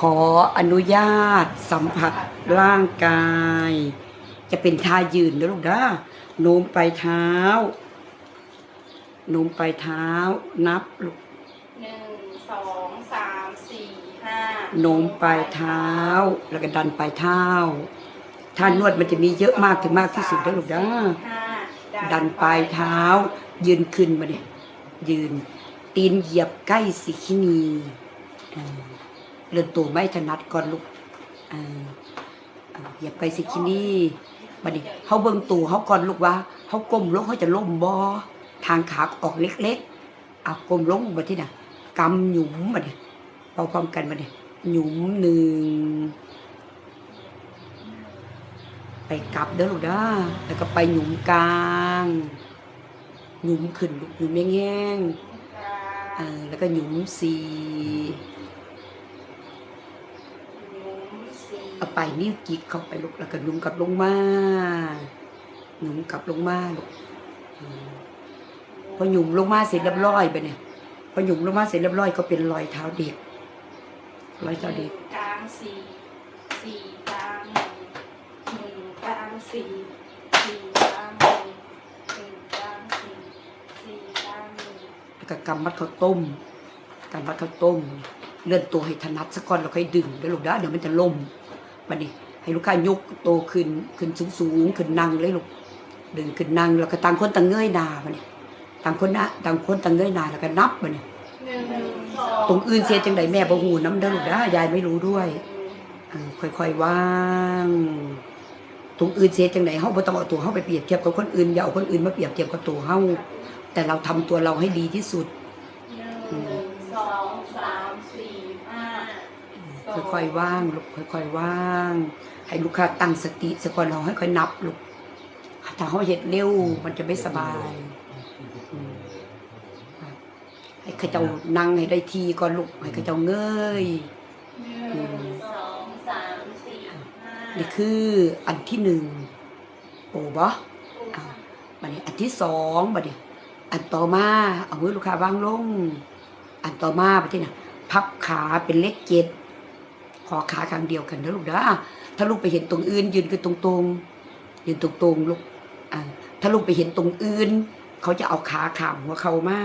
ขออนุญาตสัมผัสร่างกาย จะเป็นท่ายืนนะลูกนะโน้มไปลายเท้าโน้มไปลายเท้า นับลูกหนึ่งสองสามสี่ห้าโน้มปลายเท้า แล้วก็ดันปลายเท้าท่านวดมันจะมีเยอะมากถึงมากที่สุดนะลูกนะห้าดันปลายเท้า ยืนขึ้นมาเนี่ยยืน ตีนเหยียบใกล้สิคินี เลื่อนตัวไม่ถนัดก่อนลูกอ่อเอ่อเหยียบใกล้สิคินี่บัดนี้เขาเบิ่งตัวเขาก่อนลูกว่าเขาก้มลงเขาจะล้มบอทางขาออกเล็กๆเอาก้มลงมาที่น่ะกำหยุมมาเนี่ยเป่าพร้อมกันมาเนี่ยหยุมหนึ่งไปกลับเด้อลูกเด้อแล้วก็ไปหยุมกลางหยุมขึ้นลูกหยุมแง่งๆเออแล้วก็หยุมสี่ หมุนสี่ เอาไปนิ้วจิกเข้าไปลูกแล้วก็หยุมกลับลงมาหยุมกลับลงมาลูกอืมพอหยุมลงมาเสร็จเรียบร้อยไปเนี่ยพอหยุมลงมาเสร็จเรียบร้อยก็เป็นรอยเท้าเด็กรอยเท้าเด็กกลางสี่สี่กลางหนึ่งหนึ่งกลางสี่สี่กลางหนึ่งหนึ่งกลางสี่สี่กลางหนึ่งแล้วก็กำมัดข้าวต้มกำมัดข้าวต้ม เลื่อนตัวให้ถนัดสักก่อนแล้วค่อยดึงเดี๋ยวลูกนะเดี๋ยวมันจะล่ม บัดนี้ ให้ลูกค้ายกโตขึ้นขึ้นสูงสูงๆขึ้นนั่งเลยลูกดึงขึ้นนั่งแล้วก็ต่างคนต่างเงยหน้าบัดนี้ต่างคนนะต่างคนต่างเงยหน้าแล้วก็นับบัดนี้หนึ่งสองตรงอื่นเสียจังไดแม่บ่ฮู้น้ำเด้อลูกนะยายไม่รู้ด้วยเออค่อยๆว่างตรงอื่นเสียจังไดเฮาบ่ต้องเอาตัวเฮาไปเปรียบเทียบกับคนอื่นอย่าเอาคนอื่นมาเปรียบเทียบกับตัวเฮาแต่เราทำตัวเราให้ดีที่สุดหนึ่งสองสามสี่ห้า ค่อยๆว่างลูกค่อยๆว่าง ให้ลูกค้าตั้งสติสก่อนเราให้ค่อยนับลูกถ้าเขาเฮ็ดเร็วมันจะไม่สบายอืมให้เขาเจ้านั่งให้ได้ทีก่อนลูกให้เขาเจ้าเงยหนึ่งสองสามสี่ห้านี่คืออันที่หนึ่งโอ้บ่อ่าบัดนี้อันที่สองบัดนี้อันต่อมาเอามือลูกค้าวางลง อันต่อมาบัดนี้นะพับขาเป็นเลขเจ็ด ขอขาข้างเดียวกันนะลูกนะถ้าลูกไปเห็นตรงอื่น ยืนคือตรงๆยืนตรงๆลูกถ้าลูกไปเห็นตรงอื่น เขาจะเอาขาขามหัวเขามา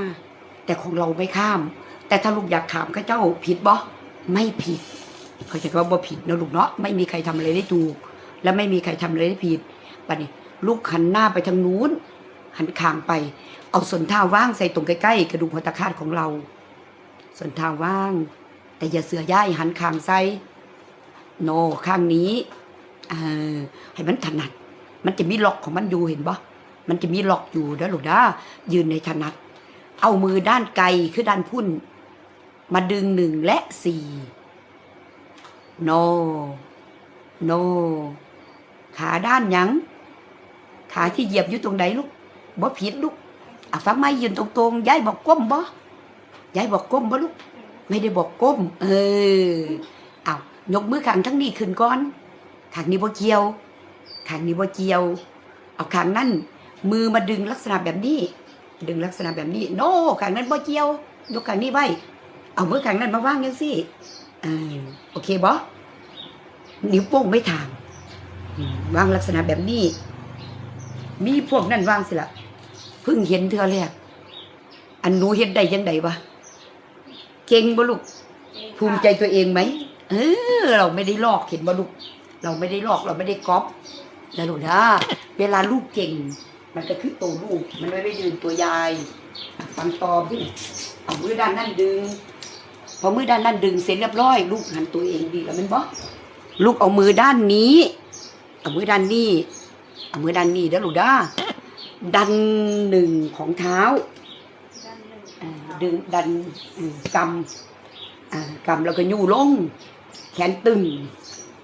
แต่ของเราไม่ข้าม แต่ถ้าลูกอยากข้ามก็เจ้าผิดบ่ไม่ผิด เขาจะว่าบ่ผิดนะลูกเนาะไม่มีใครทำอะไรได้ถูก และไม่มีใครทำอะไรได้ผิดบัดนี้ ลูกหันหน้าไปทางนู้น หันคางไป เอาส่วนเท้าว่างใส่ตรงใกล้ๆกระดูกหัวตะคาดของเราส่วนเท้าว่าง แต่อย่าเสือย่ายหันคางใส่ โน ข้างนี้เออให้มันถนัด มันจะมีล็อกของมันอยู่เห็นปะมันจะมีล็อกอยู่นะลูกนะยืนในถนัด เอามือด้านไกลคือด้านพุ่น มาดึงหนึ่งและสี่ no no ขาด้านยัง ขาที่เหยียบอยู่ตรงไหนลูกบ่ผิดลูกอะฟังไม่ยืนตรงๆยายบอกก้มบ่ยายบอกก้มบ่ลูก ไม่ได้บอกก้ม เออ ยกมือข้างทั้งนี้ขึ้นก่อนข้างนี้บ่เกี่ยวข้างนี้บ่เกี่ยว เอาข้างนั้นมือมาดึงลักษณะแบบนี้ ดึงลักษณะแบบนี้ โน่ข้างนั้นบ่เกี่ยวยกข้างนี้ไว้เอามือข้างนั้นมาว่างจังซี่เออโอเคบ่นิ้วโป้งไม่ทางวางลักษณะแบบนี้ มีพวกนั้นวางสิละเพิ่งเห็นเธอแรกอันหนูเห็นได้ยังไงวะเก่งบ่ลูกภูมิใจตัวเองไหม เออเราไม่ได้ลอกเห็นบ่ลูกเราไม่ได้ลอกเราไม่ได้ก๊อปนะลูกนะเวลาลูกเก่ง มันจะคือตัวลูก มันไม่ได้ยืนตัวยายอะฟังตอมที่เอามือด้านนั่นดึง พอมือด้านนั่นดึงเสร็จเรียบร้อย ลูกหันตัวเองดีแล้วแมันบ่ลูกเอามือด้านนี้ เอามือด้านนี้ เอามือด้านนี้เด้อลูกด้าดันหนึ่งของเท้าด้านหนึ่งอ่าดึงดันอืมกำอ่ากำแล้วก็ยู่ลง แขนตึง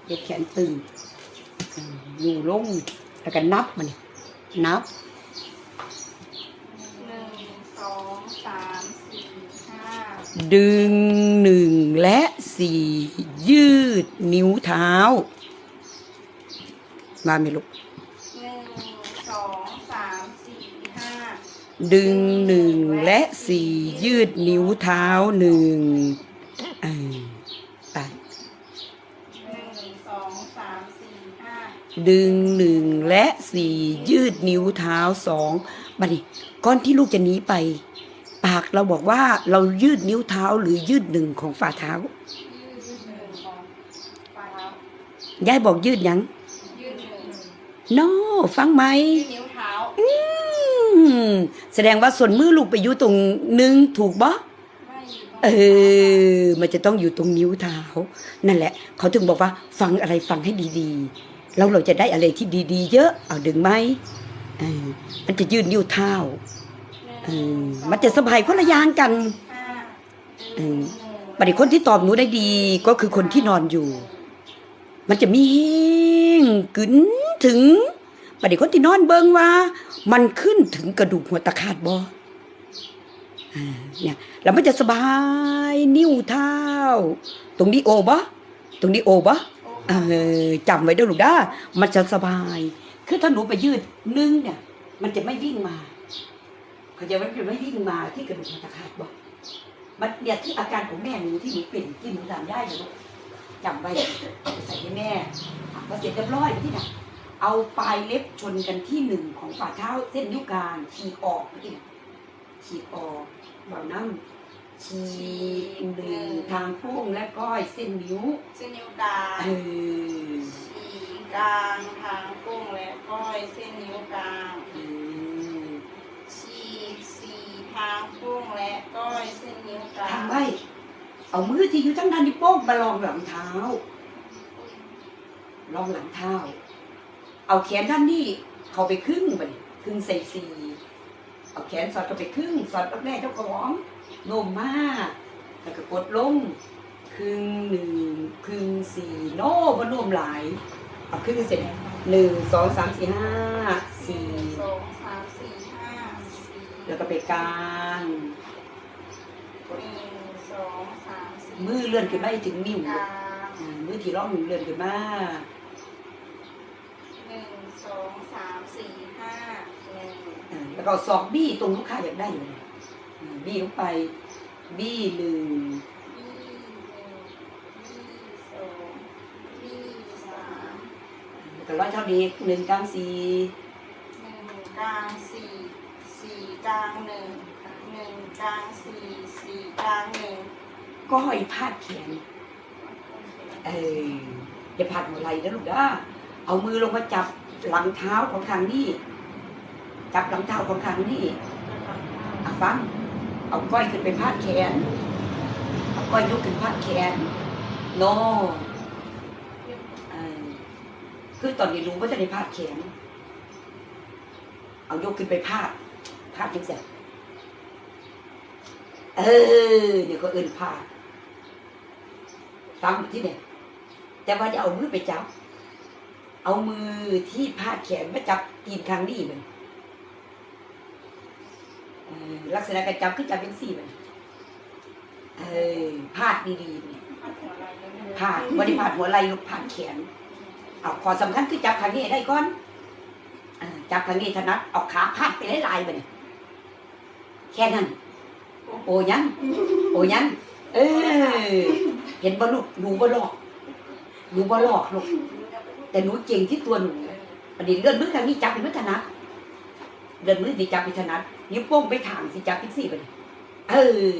เย็ดแขนตึงอยู่ลงแล้วก็นับมันนับหนึ่งสองสามสี่ห้าดึงหนึ่งและสี่ยืดนิ้วเท้า มาไหมลูกหนึ่งสองสามสี่ห้าดึงหนึ่งและสี่ยืดนิ้วเท้าหนึ่งอ่าไป ดึงหนึ่งและสี่ยืดนิ้วเท้าสองบัดนี้ก่อนที่ลูกจะหนีไป ปากเราบอกว่าเรายืดนิ้วเท้าหรือยืดหนึ่งของฝ่าเท้ายืดหนึ่งของฝ่าเท้ายายบอกยืดหยังยืดหนึ่งโนฟังไหมยืดนิ้วเท้าอืมแสดงว่าส่วนมือลูกไปอยู่ตรงหนึ่งถูกบ่ไม่อยู่ตรงเออ มันจะต้องอยู่ตรงนิ้วเท้า นั่นแหละ เขาถึงบอกว่าฟังอะไรฟังให้ดีๆ แล้วเราจะได้อะไรที่ดี ๆ เยอะ เอาดึงไหมมันจะยืดนิ้วเท้ามันจะสบายคนละอย่างกันบัดนี้คนที่ตอบหนูได้ดีก็คือคนที่นอนอยู่ มันจะมีแห้งกึนถึงบัดนี้คนที่นอนเบิงว่า มันขึ้นถึงกระดูกหัวตะขาดบอเนี่ยแล้วมันจะสบายนิ้วเท้า ตรงนี้โอบ่ตรงนี้โอบ่ เออจำไว้ด้วยลูกด้ามันจะสบาย คือถ้าหนูไปยืดนึ่งเนี่ย มันจะไม่วิ่งมาเขาจะมันจะไม่วิ่งมาที่กระดูกหัวตะขาดบ่มันเนี่ยที่อาการของแม่หนูที่หนูเป็นที่หนูทำได้นะลูกจำไว้ใส่ให้แม่พอเสร็จเรียบร้อยที่น่ะเอาปลายเล็บชนกันที่หนึ่งของฝ่าเท้าเส้นนิ้วกลางฉีกออกที่น่ะฉีกออกเบาน้ำ ฉีกหนึ่งทางโป้งและก้อยเส้นนิ้วเส้นนิ้วกลางเออฉีกลางทางกุ้งและก้อยเส้นนิ้วกลางเออฉีกสี่ทางกุ้งและก้อยเส้นนิ้วกลางทำไว้เอามือที่อยู่ทั้งด้านนิ้วโป้งมาลองหลังเท้า ลองหลังเท้า เอาแขนด้านนี้เข้าไปครึ่งไปครึ่งใส่สี่เอาแขนสอดเข้าไปครึ่งสอดรับแม่เจ้าของ โน้มมาก แล้วก็กดลงครึ่งหนึ่งครึ่งสี่โน้มว่าโน้มหลายเอาครึ่งเสร็จหนึ่งสองสามสี่ห้าสี่สองสามสี่ห้าสี่แล้วก็ไปกลางหนึ่งสองสามสี่มือเลื่อนขึ้นมาให้ถึงนิ้วกลางอ่ามือที่ร่องเลื่อนขึ้นมาหนึ่งสองสามสี่ห้าหนึ่งอ่าแล้วก็สอกบี้ตรงลูกค้าอยากได้อยู่เลยอ่า บี้ลงไป บี้หนึ่งบี้หนึ่งบี้สองบี้สามแล้วก็ร้อยเท่านี้หนึ่งกลางสี่หนึ่งกลางสี่สี่กลางหนึ่งหนึ่งกลางสี่สี่กลางหนึ่งก็ห้อยพาดแขนเอออย่าพาดหัวไหล่นะลูกนะเอามือลงมาจับหลังเท้าของทางนี้จับหลังเท้าของทางนี้อะฟัง เอาก้อยขึ้นไปพาดแขน เอาก้อยยกขึ้นพาดแขน โนเออคือตอนนี้รู้ว่าจะได้พาดแขน เอายกขึ้นไปพาด พาดยังไงเออเดี๋ยวก็เอื่นพาดฟังที่เนี่ยแต่ว่าจะเอามือไปจับ เอามือที่พาดแขนมาจับตีนข้างนี้มัน ลักษณะการจับคือจับเป็นสี่มันเออพาดดีๆเนี่ยพาดบริพาดหัวไหล่ลูกพาดแขนเอาขอสำคัญคือจับข้างนี้ได้ก่อนอจับข้างนี้ถนัดเอาขาพาดไปไล่ๆไปเนี่ยแค่นั้นโอ้ยังโอ้ยังเออเห็นบ่ลูกหนูบ่หลอกหนูบ่หลอกลูกแต่หนูเก่งที่ตัวหนูประเด็นเลื่อนมือทางนี้จับเป็นมือถนัด เลื่อนมือสิจับเป็นถนัดนิ้วโป้งไปทางสิจับเป็นสี่ไปเลยเออ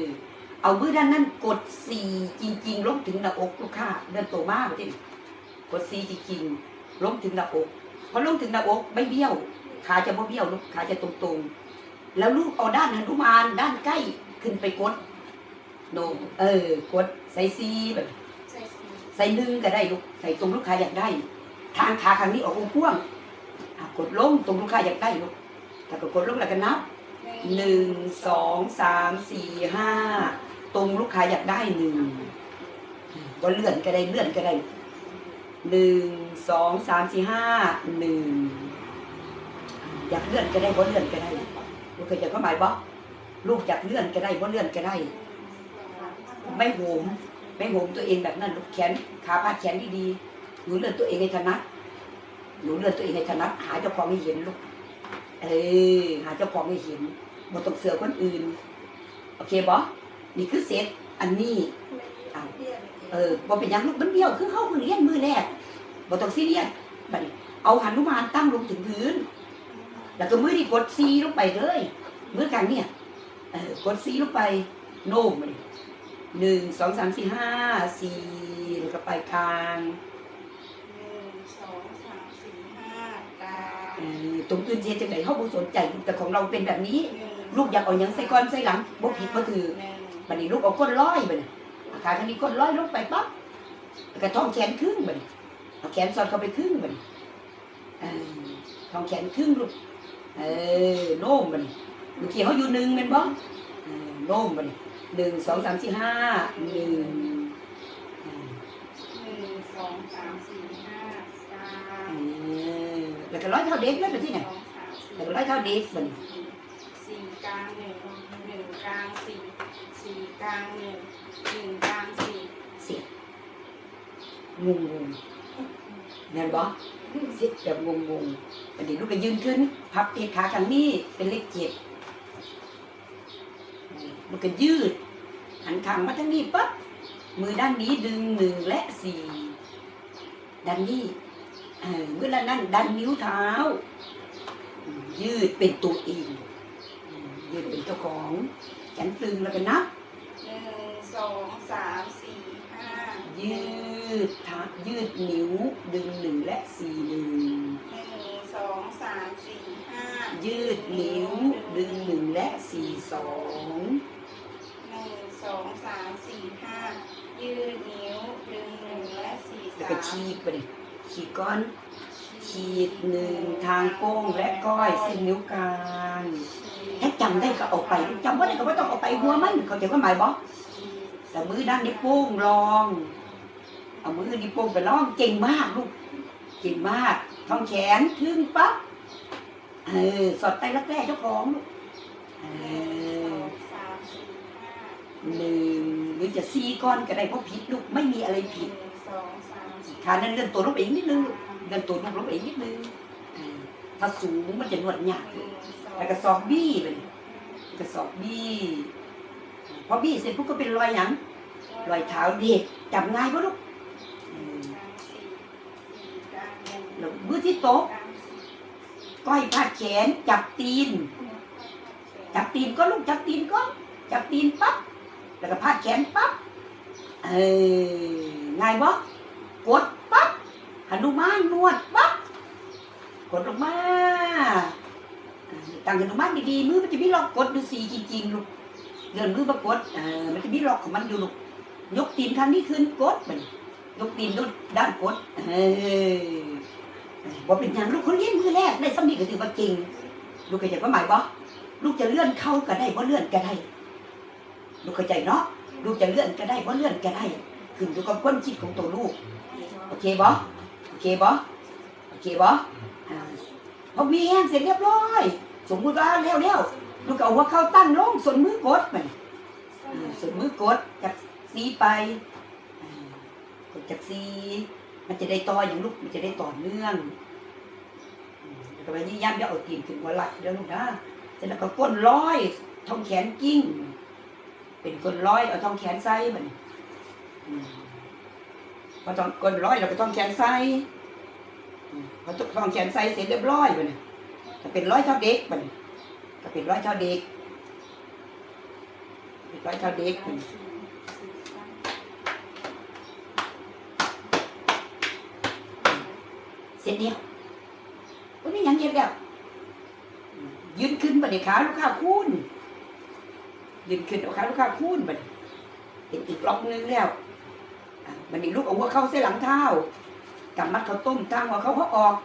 เอามือด้านนั้นกดสี่จริง ๆ ลงถึงหน้าอกลูกค้าเดินโตมากไปที่กดสี่จริงๆลงถึงหน้าอกพอลงถึงหน้าอกไม่เบี้ยว ขาจะไม่เบี้ยวลูกขาจะตรงๆ แล้วลูกเอาด้านหนุมานด้านใกล้ขึ้นไปกดโนมเออ กดใส่ซีแบบใส่สี่ใส่หนึ่งก็ได้ลูกใส่ตรงลูกค้าอยากได้ ทางขาข้างนี้ออกพ่วงๆอะกดลงตรงลูกค้าอยากได้ลูก ถ้าก็กดลงแล้วก็นับหนึ่งสองสามสี่ห้าตรงลูกค้าอยากได้หนึ่งก็เลื่อนก็ได้เลื่อนก็ได้หนึ่งสองสามสี่ห้าหนึ่งอยากเลื่อนก็ได้บ่เลื่อนก็ได้ลูกเคยจะเข้าหมายบ่ลูกอยากเลื่อนก็ได้บ่เลื่อนก็ได้ ไม่โหมไม่โหมตัวเองแบบนั้นลูกแขนขาพาแขนดีๆหนูเลื่อนตัวเองให้ถนัดหนูเลื่อนตัวเองให้ถนัดหาเจ้าของให้เห็นลูก เออหาเจ้าของให้เห็นบ่ต้องเสือคนอื่น โอเคบอนี่คือเซตอันนี้อ้าวเออบ่เป็นหยังลูกมันเบี้ยวคือเข้าเรียนมือแรกบ่ต้องซีเรียสบัดนี้เอาหันุมานตั้งลงถึงพื้น แล้วก็มือที่กดซีลงไปเลยมือกลางเนี่ยเออกดซีลงไปโน้มมาดิหนึ่งสองสามสี่ห้าสี่แล้วก็ไปกลาง หนึ่งสองสามสี่ห้ากลาง เออ ตรงอื่นเสียจังไหนเขาบ่สนใจแต่ของเราเป็นแบบนี้ ลูกอยากเอาหยังใส่ก้อนใส่หลังบ่ผิดบ่ถือบัดนี้ลูกเอาก้นร้อยไปเนี่ยขาข้างนี้ก้นร้อยลงไปปั๊บแล้วก็ท่องแขนครึ่งไปเนี่ยเอาแขนสอดเข้าไปครึ่งไปเนี่ยเออท่องแขนครึ่งลูกเออโน้มไปเนี่ยเมื่อกี้เขาอยู่หนึ่งเป็นบ่เออโน้มไปเนี่ยหนึ่งสองสามสี่ห้าหนึ่งหนึ่งสองสามสี่ห้ากลางเออ แล้วก็ร้อยเท่าเด็กเลยไปที่ไหนสองสามสี่แล้วก็ร้อยเท่าเด็กไปเนี่ยสี่กลางหนึ่งหนึ่งกลางสี่สี่กลางหนึ่งหนึ่งกลางสี่เสียงงงงเห็นบ่เสียแบบงงงๆอันนี้ลูกก็ยืนขึ้น พับเอวขาข้างนี้เป็นเลขเจ็ดลูกก็ยืด หันขางมาทางนี้ปั๊บมือด้านนี้ดึงหนึ่งและสี่ด้านนี้ เออเมื่อด้านนั้นดันนิ้วเท้าอืมยืดเป็นตัวเองอืมยืดเป็นเจ้าของแขนตึงแล้วก็นับหนึ่งสองสามสี่ห้ายืดทักยืดนิ้วดึงหนึ่งและสี่หนึ่งหนึ่งสองสามสี่ห้ายืดนิ้วดึงหนึ่งและสี่สองหนึ่งสองสามสี่ห้ายืดนิ้วดึงหนึ่งและสี่แล้วสาก็มฉีกไปดิฉีกก้อนฉีดหนึ่งทางโป้งและก้อยเส้นนิ้วกลางถ้าจำได้ก็เอาไปจำว่าได้ก็ไม่ต้องเอาไปหัวมันเขาจว่าหมายบอกแต่มือด้านนิ้โป้งลอง เอามือนิ้โป้งไปลองเก่งมากลูกเก่งมากท้องแขนทึ่งปั๊บเออสอดไตรักแร้เจ้าของลูกเอหนึ่งสอหนึ่งหรือจะซีก้อนก็ได้เพราะผิดลูกไม่มีอะไรผิด นึ่งสองสามขานั้นเลื่อนตัวลงไปอีกนิดนึงลูกเลื่อนตัวลงไปอีกนิดนึงถ้าสูงมันจะนวดหยากหนึ่งสองแล้วก็สอบบี้ไปเลยกระสอบบี้พอบี้เสร็จปุ๊บก็เป็นรอยหยังรอยเท้าเด็กจำง่ายปะลูกเออสามสี่สี่กลางหนึ่งแล้วมือที่โต๊ะก้อยพาดแขนจับตีน จับตีนก็ลูกจับตีนก็ จับตีนปั๊บแล้วก็พาดแขนปั๊บเออง่ายปะ กดปั๊บหนุมานนวดปั๊บกดลงมาตั้งหนุมานดีๆมือมันจะมีล็อกกดดูสีจริงๆลูกเดินมือมากดเออมันจะมีล็อกของมันอยู่ลูกยกตีนข้างนี้ขึ้นกดมันยกตีนด้านกดเออบอกเป็นอย่างลูกเขาเลี้ยงมือแรกได้สำนีก็ถือว่าเก่งลูกเข้าใจว่าหมายบ่ลูกจะเลื่อนเข้าก็ได้บ่เลื่อนก็ได้ลูกเข้าใจเนาะลูกจะเลื่อนก็ได้บ่เลื่อนก็ได้ขึ้นอยู่กับความคิดของตัวลูก เคบ่โอเคบ่โอเคบ่อ่าพอมีแห้งเสร็จเรียบร้อย สมมุติว่าแล้วแล้วลูกก็เอาหัวเข้าตั้งลงส่วนมือกดมันอ่าส่วนมือกดจากสีไปกดจากสีมันจะได้ต่ออย่างลูกมันจะได้ต่อเนื่องอืมแล้วก็พยายามอย่าเอาตีนขึ้นหัวไหล่เด้อลูกนะเสร็จแล้วก็ก้นร้อยท้องแขนกิ้ง เป็นก้นร้อยเอาท้องแขนใส่มันอืม พอต้องก้นร้อยเราก็ต้องแขนใส่อืมพอต้องแขนใส่เสร็จเรียบร้อยไปเนี่ยถ้าเป็นร้อยเท่าเด็กไปเนี่ยถ้าเป็นร้อยเท่าเด็กเป็นร้อยเท่าเด็กไปเสร็จเดียววันนี้ยังเย็นแล้วยืนขึ้นบัดเดี๋ยวขาลูกค้าคูนยืนขึ้นเอาขาลูกค้าคูนบัดนี้เป็นอีกล็อกนึงแล้ว มันนี่ลูกเอาหัวเข้าเส้นหลังเท้ากำมัดข้าวต้มทางหัวเข้าเขาออก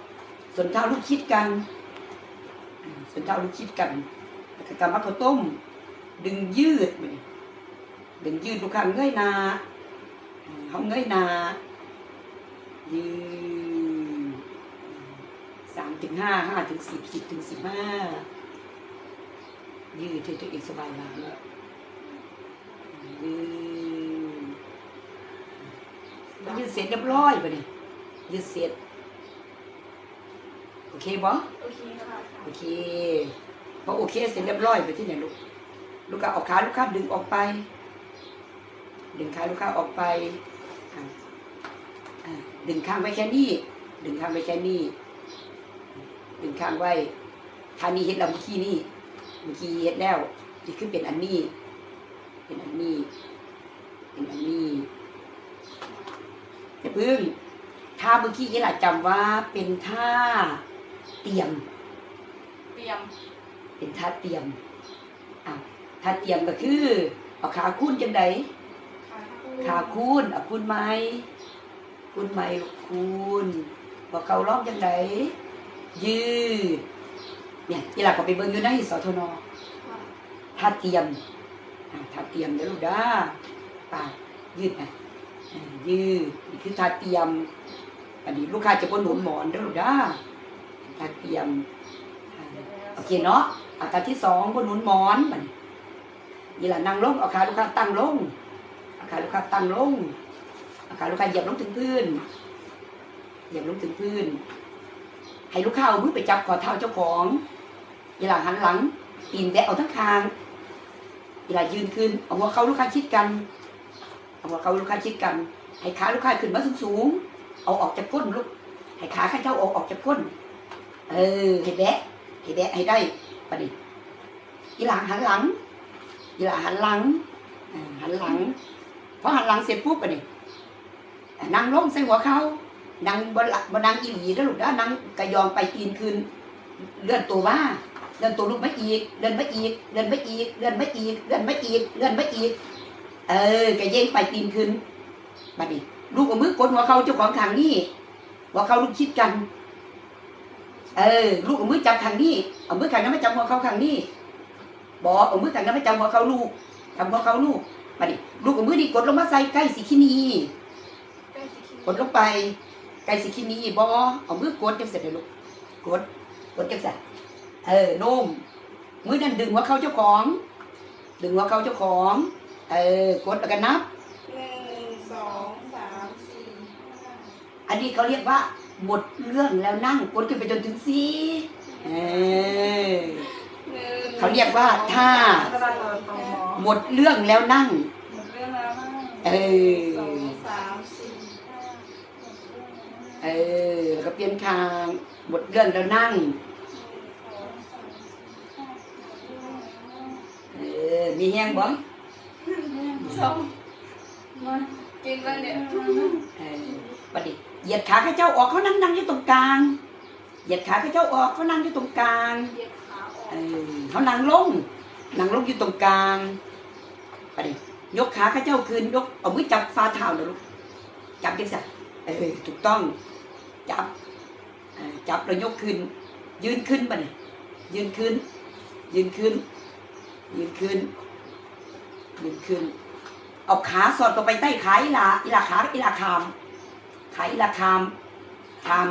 ส่วนเท้าลูกคิดกัน ส่วนเท้าลูกคิดกันก็กำมัดข้าวต้ม ดึงยืดดึงยืดลูกค้างเงยหนาอ่าเขาเงยหนายืดสามถึงห้าห้าถึงสิบสิบถึงสิบห้ายืดให้ตัวเองสบายหลังยืดมัน ยืดเสร็จเรียบร้อยไปเนี่ยยืดเสร็จโอเคบ่โอเคค่ะโอเคพอโอเคเสร็จเรียบร้อยไปที่ไหนลูกลูกค้าเอาขาลูกค้าดึงออกไป ดึงขาลูกค้าออกไปอะอะดึงข้างไว้แค่นี้ ดึงข้างไปแค่นี้ ดึงข้างไว้ท่านี้เฮ็ดแล้วเมื่อกี้นี่เมื่อกี้เฮ็ดแล้วนี่คือเป็นอันนี้ เป็นอันนี้ เป็นอันนี้ อย่าพึ่งท่าเมื่อกี้ยี่หล่ะจำว่าเป็นท่าเตรียม เตรียมเป็นท่าเตรียมอะท่าเตรียมก็คือเอาขาคูนจังไดขาคูนเอาคูนไม้คูนไม้คูนบอกเขาร้องจังไดยืดเนี่ยยี่หล่ะก็ไปเบิ่งอยู่ในสทนท่าเตรียมอะท่าเตรียมเด้อลูกเด้าปากยืดไปอ่า ยืดคือทาเตรียม อันนี้ลูกค้าจะบนหนุนหมอนเด้อด้าทาเตรียมโอเคเนาะอาการที่สองบนหนุนหมอนมันนี่แหละนั่งลงอาขาลูกค้าตั้งลงอาขาลูกค้าตั้งลงอาขาลูกค้าเหยียบลงถึงพื้นเหยียบลงถึงพื้น ให้ลูกค้าเอามือไปจับขอเท้าเจ้าของนี่แหละหันหลังตีนแตะเอาทั้งคางนี่แหละยืนขึ้นเอาหัวเขาลูกค้าชิดกัน เอาหัวเขาลูกค้าชิดกันให้ขาลูกค้าขึ้นมาสูงๆเอาออกจากก้นลูกให้ขาข้าเจ้าเอาออกจากก้น เออให้แบะให้แบะให้ได้ปะดิอีหลังหันหลังอีหลังหันหลังหันหลังพอหันหลังเสร็จปุ๊บปะดิอ่านั่งลงใส่หัวเขานั่งบนบนนั่งอีหลีแล้วลูกนะนั่งกระยองไปตีนคืนเลื่อนตัวมาเลื่อนตัวลูกไม่อีกเลื่อนไม่อีกเลื่อนไม่อีกเลื่อนไม่อีกเลื่อนไม่อีกเลื่อนไม่อีก เออกระเย่งไปตีนคืนบัดนี้ลูกเอามือกดหัวเขาเจ้าของทางนี้หัวเขาลูกชิดกัน เออ ลูกเอามือจับทางนี้เอามือข้างนั้นไม่จับหัวเขาข้างนี้บอกเอามือข้างนั้นไม่จับหัวเขาลูกจับหัวเขาลูกมาดิลูกเอามือนี่กดลงมาใส่ใกล้สีขีนีใกล้สิคิกดลงไปใกล้สีขีนีบอเอามือกดจังเสร็จเลยลูกกดกดจังเสร็จเออโน้มมือนั่นดึงหัวเขาเจ้าของ ดึงหัวเขาเจ้าของ เออกดแล้วกันนับหนึ่งสองสามสี่ห้าอันนี้เขาเรียกว่าหมดเรื่องแล้วนั่งกดขึ้นไปจนถึงสีเออ หนึ่งเขาเรียกว่าท่า กระดาษต่อหมอหมดเรื่องแล้วนั่ง หมดเรื่องแล้วมั้งเออ สองสามสี่ห้าเออแล้วก็เปลี่ยนคางหมดเรื่องแล้วนั่งเออ มีแห้งบ่ สองมากินแล้วเนี่ยเออประดิเหยียดขาข้าเจ้าออกเขานั่งนั่งอยู่ตรงกลาง เหยียดขาข้าเจ้าออกเขานั่งอยู่ตรงกลางเหยียดขาออกเออเขานั่งลงนั่งลงอยู่ตรงกลางประดิยกขาข้าเจ้าคืนยกเอามือจับฝ่าเท้าเลยลูกจับจังสัเออถูกต้องจับจับแล้วยกขึ้น ยืนขึ้นมาเนี่ยยืนขึ้น ยืนขึ้น ยืนขึ้น ยืนขึ้น เอาขาสอดเข้าไปใต้ขาอีลาอีลาขาอีลาคามขาอีลาคามคาม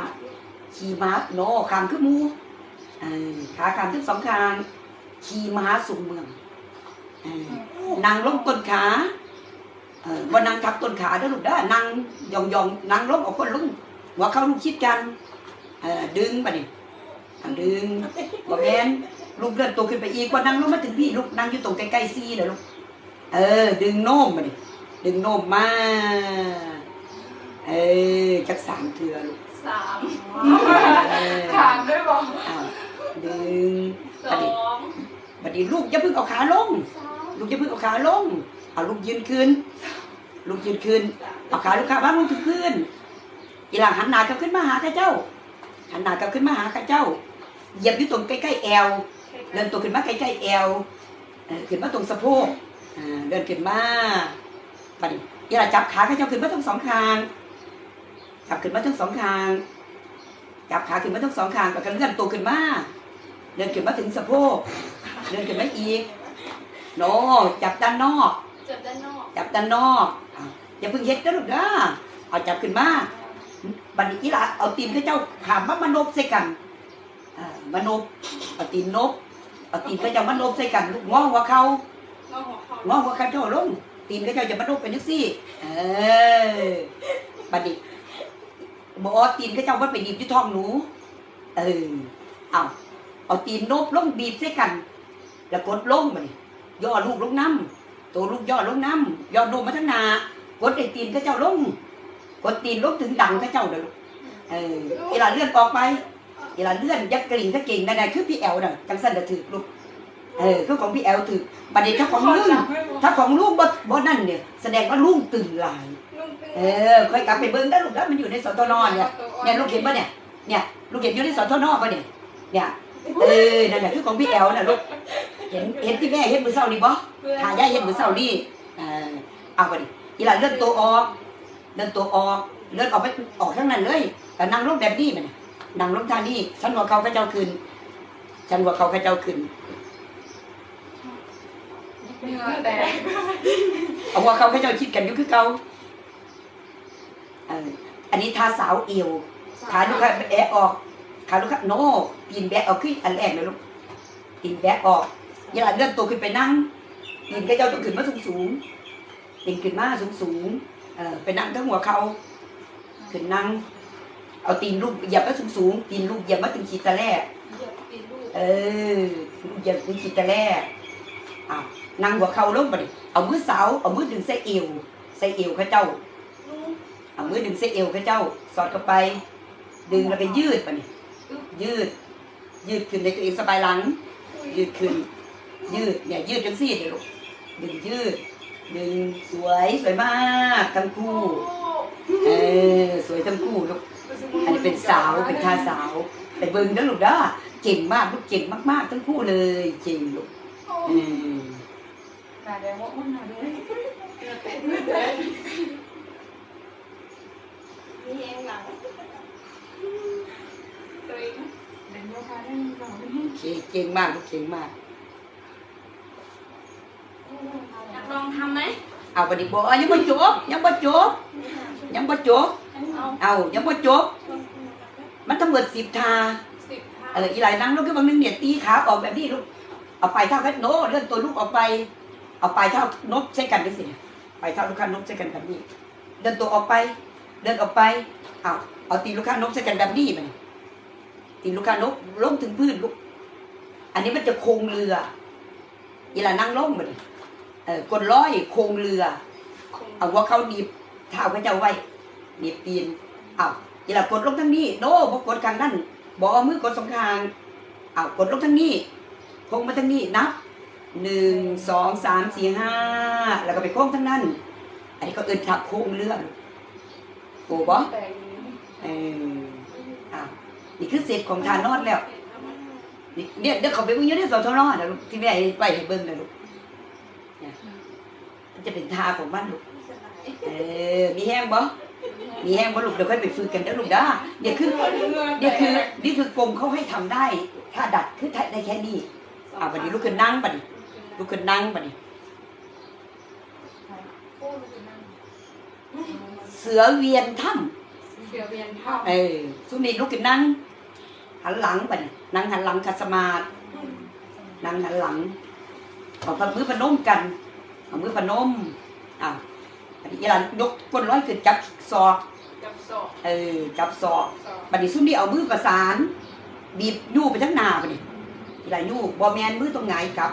ขี่ม้าโนคามขึ้นมูอขาคามทั้งสองขางขี่ม้าสู่เมืองอนั่งลงต้นขาว่านั่งทับต้นขาเด้ลูกเด้นั่งยองยองนั่งลงเอาคนลุ้งหัวเขาลูกชิดกันดึงไปดิดึงบ่แมนลูกเลื่อนตัวขึ้นไปอีกว่านั่งลงมมาถึงพี่ลูกนั่งอยู่ตรงใกล้ๆซีเด้อลูก เออ ดึงโน้มมาดิ ดึงโน้มมา เออจักสามเทือลูกสามเออขางด้วยบอกอ้าวดึงสองบัดนี้ลูกอย่าเพิ่งเอาขาลงสามลูกอย่าเพิ่งเอาขาลง เอาลูกยืนขึ้น ลูกยืนขึ้น เอาขาลูกขาวางลงถึงพื้นอีหลังหันหน้ากลับขึ้นมาหาข้าเจ้า หันหน้ากลับขึ้นมาหาข้าเจ้า เหยียบอยู่ตรงใกล้ๆแอวเดินตัวขึ้นมาใกล้ๆแอวเออขึ้นมาตรงสะโพกอ่า เดินขึ้นมาบัดนี้อีหลังจับขาข้าเจ้าขึ้นมาทั้งสองข้างจับขึ้นมาทั้งสองข้างจับขาขึ้นมาทั้งสองข้างแล้วก็เลื่อนตัวขึ้นมาเดินขึ้นมาถึงสะโพกเดินขึ้นมาอีกโนจับด้านนอก จับด้านนอกจับด้านนอกอะอย่าเพิ่งเฮ็ดนะลูกนะเอาจับขึ้นมาบัดนี้อีหละเอาตีนข้าเจ้าขามมามานบใส่กันอ่ามานบเอาตีนนบเอาตีนข้าเจ้ามานบใส่กันลูกงอหัวเขา งอหัวข่างอหัวข้าเจ้าลง ตีนข้าเจ้าอย่ามานบเป็นจังซี่ เออบัดนี้บอกตีนข้าเจ้ามันไปดีบที่ท้องหนู เออ เอาเอาตีนโนบลงบีบใส่กัน แล้วกดลงมาดิย่อลูกลงน้ำตัวลูกย่อลงน้ำย่อลงมาทั้งนากดไอ้ตีนข้าเจ้าลง กดตีนลงถึงดังข้าเจ้าเด้อลูกเอออีหลาเลื่อนออกไปอีหลาเลื่อนยักกริ่งถ้าเก่งนั่นน่ะคือพี่แอลน่ะจังสันน่ะถือลูก เออคือของพี่แอลถือบัดนี้ถ้าของลุงถ้าของลุงบ่บ่นั่นเนี่ยแสดงว่าลุงตื่นหลายเออค่อยกลับไปเบิ่งได้ลูกแล้วมันอยู่ในสตนเนี่ยเนี่ยลูกเห็นปะเนี่ยเนี่ยลูกเห็นอยู่ในสตนปะเนี่ยเนี่ยเออนั่นแหละคือของพี่แอลน่ะลูกเห็นเห็นที่แม่เห็นมือเศร้านี่บ่หายายเห็นมือเศร้านี่เออเอาไปดิอีหลานเลื่อนตัวออกเลื่อนตัวออกเลื่อนออกไปออกทั้งนั้นเลยแต่นั่งลงแบบนี้มันน่ะนั่งลงท่านี้ฉันหัวเขาพระเจ้าคืนฉันหัวเขาพระเจ้าคืน แต่เอาหัวเขาพระเจ้าคิดกันอยู่คือเก่าเอออันนี้ทาสาวเอวขาลูกค้าแอะออกขาลูกค้าโน่ปีนแบกออกขึ้นอันแรกเลยลูกปีนแบกออกอย่าเลื่อนตัวขึ้นไปนั่งปีนก็เจ้าต้องขึ้นมาสูงสูงๆปีนขึ้นมาสูงสูงๆเออไปนั่งทั้งหัวเขาขึ้นนั่ง เอาตีนลูกเหยียบมาสูงสูงๆตีนลูกเหยียบมาถึงขีดตะแรกเหยียบตีนลูกเออลูกเหยียบถึงขีดตะแรกอ้าว นั่งหัวเข่าลงไปเอามือสาวเอามือดึงใส่เอวใส่เอวข้าเจ้าเอามือดึงเส้เอวข้าเจ้า สอดเข้าไป ดึงแล้วก็ยืดไปนี่ยืด ยืดขึ้นในตัวเองสบายหลัง ยืดขึ้น ยืดเนี่ยยืดจังซี่เดี๋ยวลูกดึงยืด ดึงสวยสวยมากทั้งคู่เออสวยทั้งคู่ลูกอันนี้เป็นสาวเป็นท่าสาว แต่เบิ่งเด้อลูกเด้อเก่งมากลูกเก่งมากๆทั้งคู่เลยเก่งลูกเออ หน้าแดงว่าอ้วนหน้าแดงนี่เองหลังตัวเองเดินโยคะได้หลังนี่โอเคเก่งมากลูกเก่งมากอยากลองทำไหมเอาไปดิบอกอะยังบ่จบยังบ่จบยังบ่จบเอาเอายังบ่จบมันทั้งหมดสิบทาสิบห้าเอออีหลายนั่งลูกก็บางนึงเนี่ยตีขาออกแบบนี้ลูกเอาปลายเท้ากันโน้เลื่อนตัวลูกออกไป เอาปลายเท้านบใช้กันด้วยสิปลายเท้าลูกค้านบใช้กันแบบนี้ เดินตัวออกไป เดินออกไปเอาเอาตีนลูกค้านบใช้กันแบบนี้มันตีนลูกค้านบลงถึงพื้นลูก อันนี้มันจะโคงเรืออีหลานั่งลงมันเออกดร้อยโคงเรือ เอาหัวเขาหนีบเท้าเขาเจ้าไว้หนีบตีนเอาอีหลากดลงทั้งนี้โน้บ่กดข้างนั่นบ่เอามือกดสองข้างเอากดลงทั้งนี้โค้งมาทั้งนี้นับ หนึ่งสองสามสี่ห้าแล้วก็ไปโค้งทั้งนั้น อันนี้ก็เอินทับโค้งเรื่อโอ้บ่แต่เอออะนี่คือเสร็จของทานนอดแล้วนี่เนี่ยเดี๋ยวเขาไปเบิ่งอยู่ในสทนนะลูกที่แม่ไปให้เบิ่งนะลูกเนี่ยมันจะเป็นทาของมันลูกเออมีแห้งบ่มีแห้งบ่ลูกเดี๋ยวค่อยไปฝึกกันเด้อลูกด้อเดี๋ยวคือเดี๋ยวคือนี่คือกรมเขาให้ทำได้ ถ้าดัดคือได้แค่นี้อ่าบัดนี้ลูกขึ้นนั่งบัดนี้ ลูกขึ้นนั่งบัดนี้ เสือเวียนถ้เสือเวียนเท่าำเออสุนีลูกขึ้นนั่ง หันหลังบัดนี้นั่งหันหลังคัดสมาธินั่งหันหลังเอาพมือพนมกันเอามือพนมอ่าอันนี้อีหลานยกก้นร้อยขึ้นจับศอกกับศอกเออ จับศอก ศอกบัดนี้ซุ่มนี่เอามือประสาน บีบยู่ไปทั้งหน้าบัดนี้อีหลายยู่บ่แมนมือตรงไหนครับ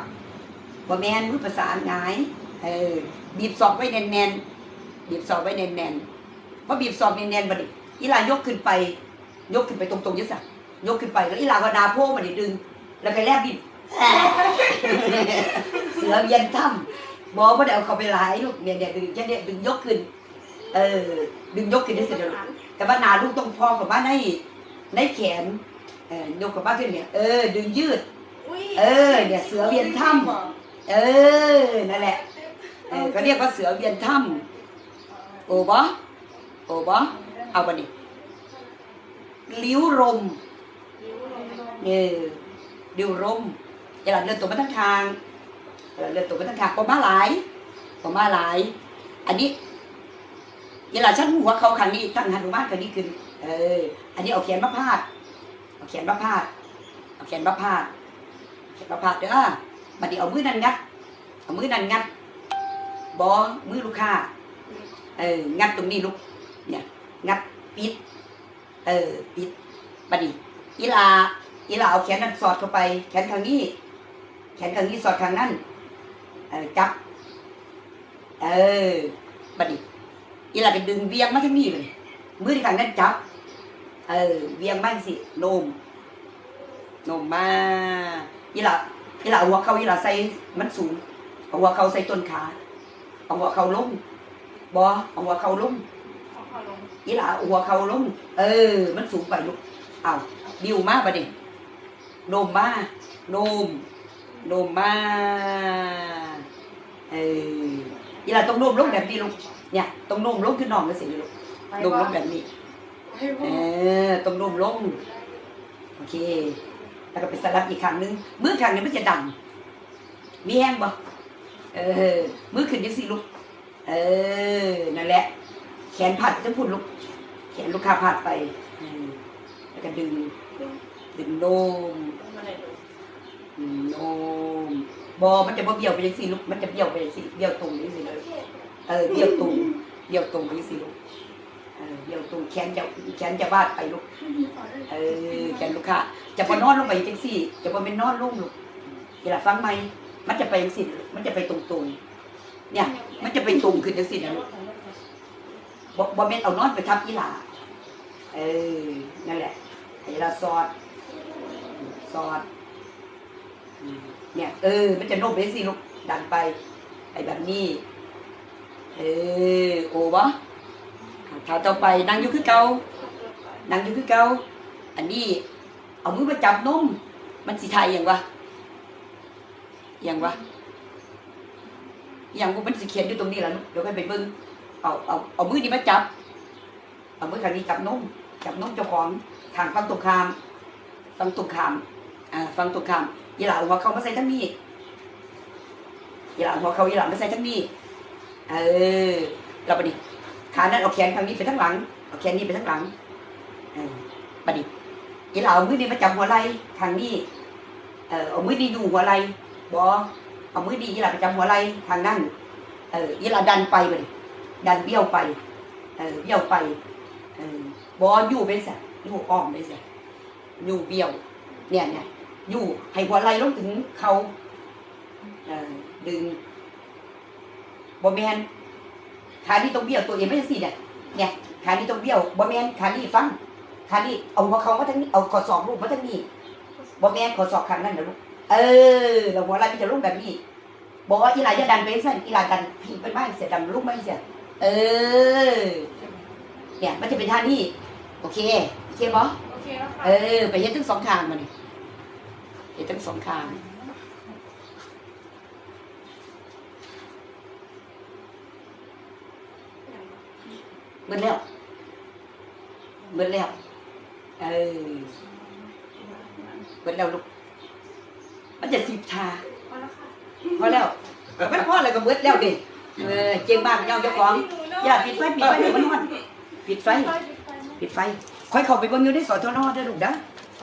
บ่แมนมือประสานหงายเออบีบศอกไว้แน่นๆบีบศอกไว้แน่นๆพอบีบศอกแน่นๆบัดนี้อีหลายกขึ้นไป ยกขึ้นไปตรงๆยึดสักยกขึ้นไปแล้วอีหลาก็นาโพบัดนี้ดึง แล้วก็แลบดินเสือเย็นถ้ำบอกว่าเดี๋ยวเอาเขาไปหลายลูกเนี่ยเนี่ยดึงแค่เนี่ยดึงยกขึ้น เออ ดึงยกขึ้นได้เสร็จแล้วลูกแต่ว่าหนาลูกต้องพอกับว่าในในแขนเออยกกับว่าขึ้นเนี่ยเออดึงยืด เออเนี่ยเสือเวียนถ้ำ เออ นั่นแหละเออก็เรียกว่าเสือเวียนถ้ำโอ้บอโอ้บอเอาไปดิลิ้วรมเออลิ้วรมอย่าหลังเดินตัวมาทั้งทางเออเดินตัวมาทั้งทางปอมาหลายปอมาหลาย อันนี้เวลาฉันหัวเขาครั้งนี้ตั้งหันุมานครั้งนี้ขึ้นเออ อันนี้เอาแขนมาพาดเอาแขนมาพาดเอาแขนมาพาดแขนมาพาดเด้อ บัดนี้เอามือนั่นงัด เอามือนั่นงัดบอมือลูกค้า เออ งัดตรงนี้ลูก เนี่ย งัดปิด เออ ปิดบัดนี้อีลาอีลาเอาแขนนั้นสอดเข้าไป แขนข้างนี้ แขนข้างนี้สอดข้างนั้น เออ จับ เออ บัดนี้อีลาก็ดึงเวียงมาทั้งนี้เลยมือที่ข้างนั้นจับ เออ เวียงบ้างสิโนมโนมมาอีล่ะ อีหล่ะเอาหัวเขาอีหล่ะใส่มันสูงเอาหัวเขาใส่ต้นขาเอาหัวเขาลงบอเอาหัวเขาลงเอาเข้าลงอีหล่ะเอาหัวเขาลงเออ มันสูงไปลูกเอาดิวมาปะดิโนมมาโนมโนมมาเอออีหล่ะต้องโนมลงแบบนี้ลูกเนี่ยต้องโนมลงขึ้นนอนกันสิลูกไปโนมบ่ลงแบบนี้ไปเอบ่อตรงนุ่มลงโอเค แล้วก็ไปสลับอีกครั้งหนึงมือข้งนี้มันจะดัง มีแห้งบ่เออมือขึ้นยังสิลูกเออนั่นแหละ แขนผัดจะพูดลูกแขนลูกค้าผัดไปแล้วก็ดึง ดึงโนมมาเลยดูดึงโนมบอมันจะบ่เบี้ยวไปยังสิลูกมันจะเบี้ยวไปยังสิเบี้ยวตรงยังสิเลยเออเบี้ยวตรงเบี้ยวตรงไปยังสิลูก เออเบี้ยวตรงแขนจะแขนจะบาดไปลูกเออแกนลูกค้าจะพอนอนลงไปจังสี่ จะพอเป็นนอนลงลูกเวลาฟังไหมมันจะไปจังสี่มันจะไปตรงๆเนี่ย มันจะไปตรงขึ้นจังสี่นะลูกบ่บ่แม่นเอานอนไปทับอีหลาเออนั่นแหละไอ้ละซอดซอดอืมเนี่ยเออ มันจะโน้มไปจังสี่ลูกดันไปไอ้แบบนี้ เออโอ้วะ ถ้าต่อไปนั่งอยู่คือเก่านั่งอยู่คือเก่าอันนี้เอามือมาจับนมมันสิทยอย่างวะอย่างวะอย่างว่ามันสิเขียนอยู่ตรงนี้ละลูกเดี๋ยวไปเบิ่งเอาเอาเอามือนี้มาจับ เอามือข้างนี้จับนมจับนมเจ้าของทางฝั่งตรงข้ามฝั่งตรงข้ามอ่าฝั่งตรงข้ามยี่หลาเอาหัวเขามาใส่ทั้งนี้ยี่หลาเอาหัวเขายี่หลามาใส่ทั้งนี้เออเราไปดิ ขานั้นเอาแขนข้างนี้ไปทั้งหลัง เอาแขนนี้ไปทั้งหลังเออบัดนี้ยีเราเอามือนี้มาจับหัวไหล่ทางนี้ เออเอามือนี้อยู่หัวไหล่บอเอามือนี้ยีเราไปจับหัวไหล่ทางนั้นเออยีเราดันไปบัดนี้ดันเบี้ยวไป เออเบี้ยวไป เออบออยู่ไปซะอยู่อ้อมไปซะอยู่เบี้ยว เนี่ยเนี่ยอยู่ให้หัวไหล่ลงถึงเขาเออดึงบอแมน ขานี่ต้องเบี้ยวตัวเองไม่ใช่สิเนี่ยเนี่ยขานี่ต้องเบี้ยวบอแมนขานี่ฟังขานี่เอาหัวเขามาทางนี้เอาขอศอกลูกมาทางนี้บ่แม่นขอศอกข้างนั้นนะลูกเออแล้วหัวไหล่มันจะลงแบบนี้บอกว่าอีหลาจะดันไปสั้นอีหลาดันพิงไปบ้านเสียดันลูกไม่เสียเออเนี่ยมันจะเป็นท่านี้โอเคโอเคบอโอเคแล้วค่ะเออ ไปเฮ็ดทั้งสองข้างมานี่เฮ็ดทั้งสองข้าง เบิดแล้วเบิดแล้วเออเบิดแล้วลูกมันจะสิบชาพอแล้วค่ะพอแล้วมันพออะไรก็เบิดแล้วดิเออเจียงบ้านเจ้าเจ้าของอย่าปิดไฟปิดไฟเดี๋ยวมันนอนปิดไฟ ปิดไฟค่อยเข้าไปเบิ่งอยู่ในสอทนอได้อลูกเด้อ